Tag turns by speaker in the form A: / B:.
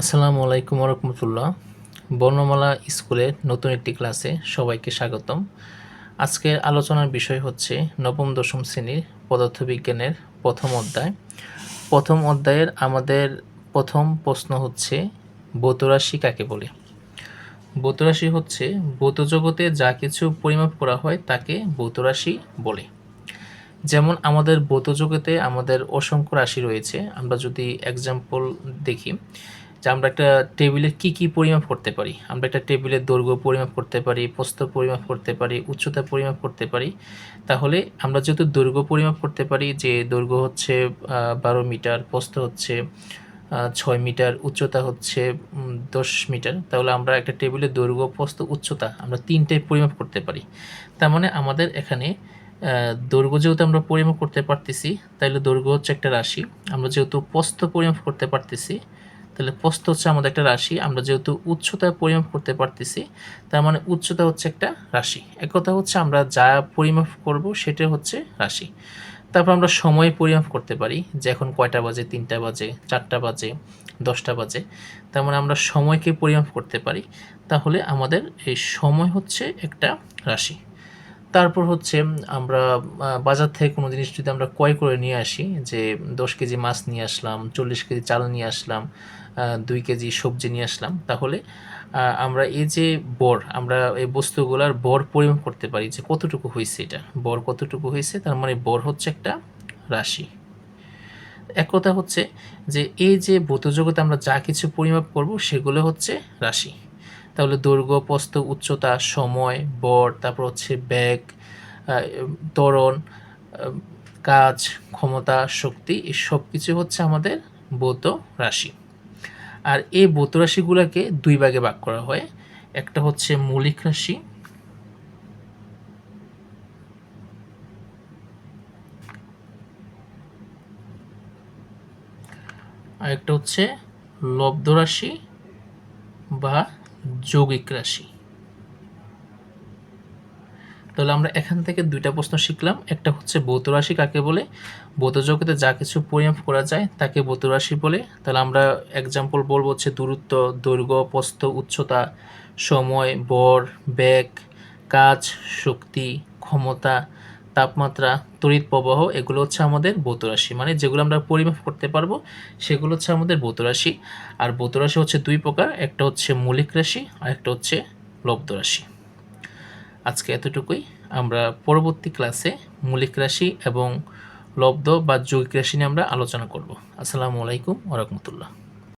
A: আসসালামু আলাইকুম রহমতুল্লাহ বর্ণমালা স্কুলের নতুন একটি ক্লাসে সবাইকে স্বাগতম। আজকের আলোচনার বিষয় হচ্ছে নবম দশম শ্রেণির পদার্থবিজ্ঞানের প্রথম অধ্যায়। প্রথম অধ্যায়ের আমাদের প্রথম প্রশ্ন হচ্ছে, বতরাশি কাকে বলে? বতরাশি হচ্ছে ভৌত জগতে যা কিছু পরিমাপ করা হয় তাকে বতরাশি বলে। যেমন আমাদের ভৌত জগতে আমাদের অসংখ্য রাশি রয়েছে, আমরা যদি এক্সাম্পল দেখি যে আমরা একটা টেবিলের কি কি পরিমাপ করতে পারি? আমরা একটা টেবিলের দৈর্ঘ্য পরিমাপ করতে পারি, প্রস্থ পরিমাপ করতে পারি, উচ্চতা পরিমাপ করতে পারি। তাহলে আমরা যেহেতু দৈর্ঘ্য পরিমাপ করতে পারি, যে দৈর্ঘ্য হচ্ছে বারো মিটার, প্রস্থ হচ্ছে ছয় মিটার, উচ্চতা হচ্ছে দশ মিটার, তাহলে আমরা একটা টেবিলের দৈর্ঘ্য, প্রস্থ, উচ্চতা আমরা তিনটাই পরিমাপ করতে পারি। তার মানে আমাদের এখানে দৈর্ঘ্য যেহেতু আমরা পরিমাপ করতে পারতেছি তাহলে দৈর্ঘ্য হচ্ছে একটা রাশি। আমরা যেহেতু প্রস্থ পরিমাপ করতে পারতেছি তাহলে প্রস্থ হচ্ছে আমাদের একটা রাশি। আমরা যেহেতু উচ্চতা পরিমাপ করতে পারতেছি, তার মানে উচ্চতা হচ্ছে একটা রাশি। এক কথা হচ্ছে আমরা যা পরিমাপ করব সেটা হচ্ছে রাশি। তারপর আমরা সময় পরিমাপ করতে পারি, যে এখন কয়টা বাজে, তিনটা বাজে, চারটা বাজে, দশটা বাজে। তার মানে আমরা সময়কে পরিমাপ করতে পারি, তাহলে আমাদের এই সময় হচ্ছে একটা রাশি। তারপর হচ্ছে, আমরা বাজার থেকে কোনো জিনিস যদি আমরা ক্রয় করে নিয়ে আসি, যে দশ কেজি মাছ নিয়ে আসলাম, চল্লিশ কেজি চাল নিয়ে আসলাম দুই কেজি সবজি নিয়ে আসলাম, তাহলে আমরা এই যে বর, আমরা এই বস্তুগুলার বর পরিমাপ করতে পারি, যে কতটুকু হয়েছে এটা। বর কতটুকু হয়েছে, তার মানে বর হচ্ছে একটা রাশি। এক কথা হচ্ছে যে, এই যে ভৌত জগতে আমরা যা কিছু পরিমাপ করব, সেগুলো হচ্ছে রাশি। তাহলে দৈর্ঘ্য, প্রস্থ, উচ্চতা, সময়, বর, তারপর হচ্ছে ব্যাগ ত্বরণ কাজ, ক্ষমতা, শক্তি, এই সব কিছু হচ্ছে আমাদের ভৌত রাশি। আর এই ভৌত রাশিগুলোকে দুই ভাগে ভাগ করা হয়। একটা হচ্ছে মৌলিক রাশি, আর একটা হচ্ছে লব্ধ রাশি বা যৌগিক রাশি। তাহলে আমরা এখান থেকে দুইটা প্রশ্ন শিখলাম। একটা হচ্ছে ভৌত রাশি কাকে বলে? ভৌত জগতে যা কিছু পরিমাপ করা যায় তাকে ভৌত রাশি বলে। তাহলে আমরা এক্সাম্পল বলব হচ্ছে দূরত্ব, দৈর্ঘ্য, প্রস্থ, উচ্চতা, সময়, বর, বেগ, কাজ, শক্তি, ক্ষমতা তাপমাত্রা, তড়িৎ প্রবাহ, এগুলো হচ্ছে আমাদের ভৌত রাশি। মানে যেগুলো আমরা পরিমাপ করতে পারব, সেগুলো হচ্ছে আমাদের ভৌত রাশি। আর ভৌত রাশি হচ্ছে দুই প্রকার, একটা হচ্ছে মৌলিক রাশি আর একটা হচ্ছে লব্ধ রাশি। আজকে এতটুকুই। আমরা পরবর্তী ক্লাসে মৌলিক রাশি এবং লব্ধ বা যৌগিক রাশি নিয়ে আমরা আলোচনা করব। আসসালামু আলাইকুম ওরহমতুল্লাহ